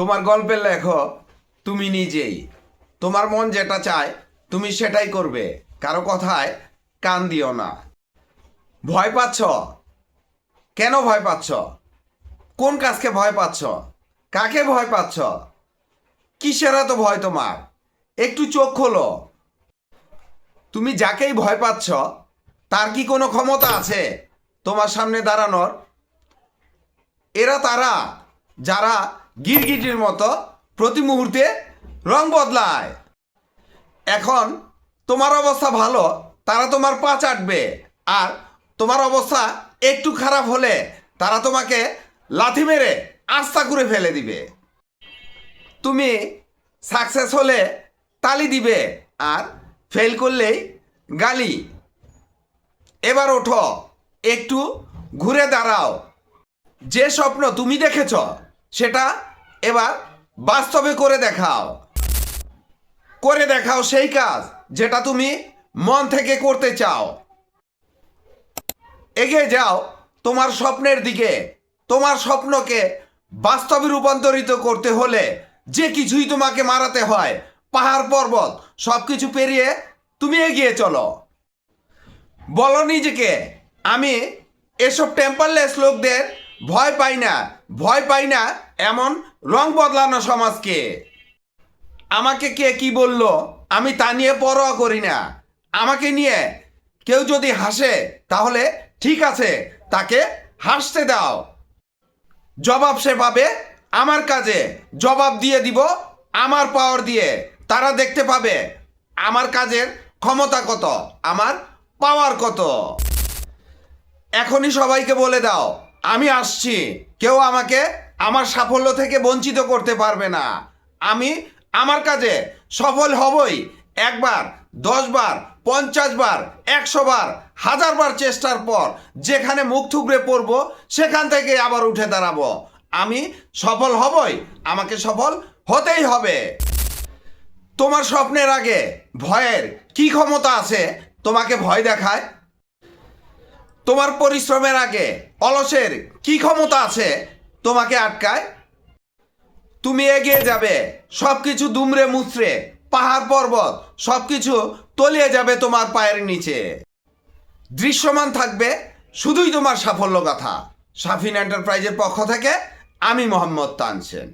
তোমার গল্পের লেখক তুমি নিজেই। তোমার মন যেটা চায়, তুমি সেটাই করবে। কারও কথায় কান দিও না। ভয় পাচ্ছ? কেন ভয় পাচ্ছ? কোন কাজকে ভয় পাচ্ছ? কাকে ভয় পাচ্ছ? কিসের এত ভয় তোমার? একটু চোখ খোলো। তুমি যাকেই ভয় পাচ্ছ, তার কি কোনো ক্ষমতা আছে তোমার সামনে দাঁড়ানোর? এরা তারা, যারা গিরগিটির মতো প্রতি মুহূর্তে রং বদলায়। এখন তোমার অবস্থা ভালো, তারা তোমার পা চাটবে। আর তোমার অবস্থা একটু খারাপ হলে তারা তোমাকে লাথি মেরে আস্থা করে ফেলে দিবে। তুমি সাকসেস হলে তালি দিবে আর ফেল করলেই গালি। এবার ওঠো, একটু ঘুরে দাঁড়াও। যে স্বপ্ন তুমি দেখেছ সেটা এবার বাস্তবে করে দেখাও। করে দেখাও সেই কাজ যেটা তুমি মন থেকে করতে চাও। এগিয়ে যাও তোমার স্বপ্নের দিকে। তোমার স্বপ্নকে বাস্তবে রূপান্তরিত করতে হলে যে কিছুই তোমাকে মারাতে হয়, পাহাড়, পর্বত সব কিছু পেরিয়ে তুমি এগিয়ে চলো। বলো নিজেকে, আমি এসব টেম্পারলেস লোকদের ভয় পাই না, ভয় পাই না এমন রং বদলানো সমাজকে। আমাকে কে কি বলল? আমি তা নিয়ে পরোয়া করি না। আমাকে নিয়ে কেউ যদি হাসে, তাহলে ঠিক আছে, তাকে হাসতে দাও। জবাব সে পাবে আমার কাজে। জবাব দিয়ে দিব আমার পাওয়ার দিয়ে। তারা দেখতে পাবে আমার কাজের ক্ষমতা কত, আমার পাওয়ার কত। এখনই সবাইকে বলে দাও আমি আসছি। কেউ আমাকে আমার সাফল্য থেকে বঞ্চিত করতে পারবে না। আমি আমার কাজে সফল হবই। একবার, দশবার পঞ্চাশ বার একশো বার হাজার বার চেষ্টার পর যেখানে মুখ থুবড়ে পড়ব, সেখান থেকে আবার উঠে দাঁড়াবো। আমি সফল হবই, আমাকে সফল হতেই হবে। তোমার স্বপ্নের আগে ভয়ের কি ক্ষমতা আছে? তোমাকে ভয় দেখায়? তোমার পরিশ্রমের আগে অলসের কি ক্ষমতা আছে তোমাকে আটকায়? তুমি এগিয়ে যাবে সব কিছু দুমড়ে মুচড়ে, পাহাড় পর্বত সব কিছু তলিয়ে যাবে তোমার পায়ের নিচে। দৃশ্যমান থাকবে শুধুই তোমার সাফল্য কথা সাফিন এন্টারপ্রাইজের পক্ষ থেকে আমি মোহাম্মদ তানসেন।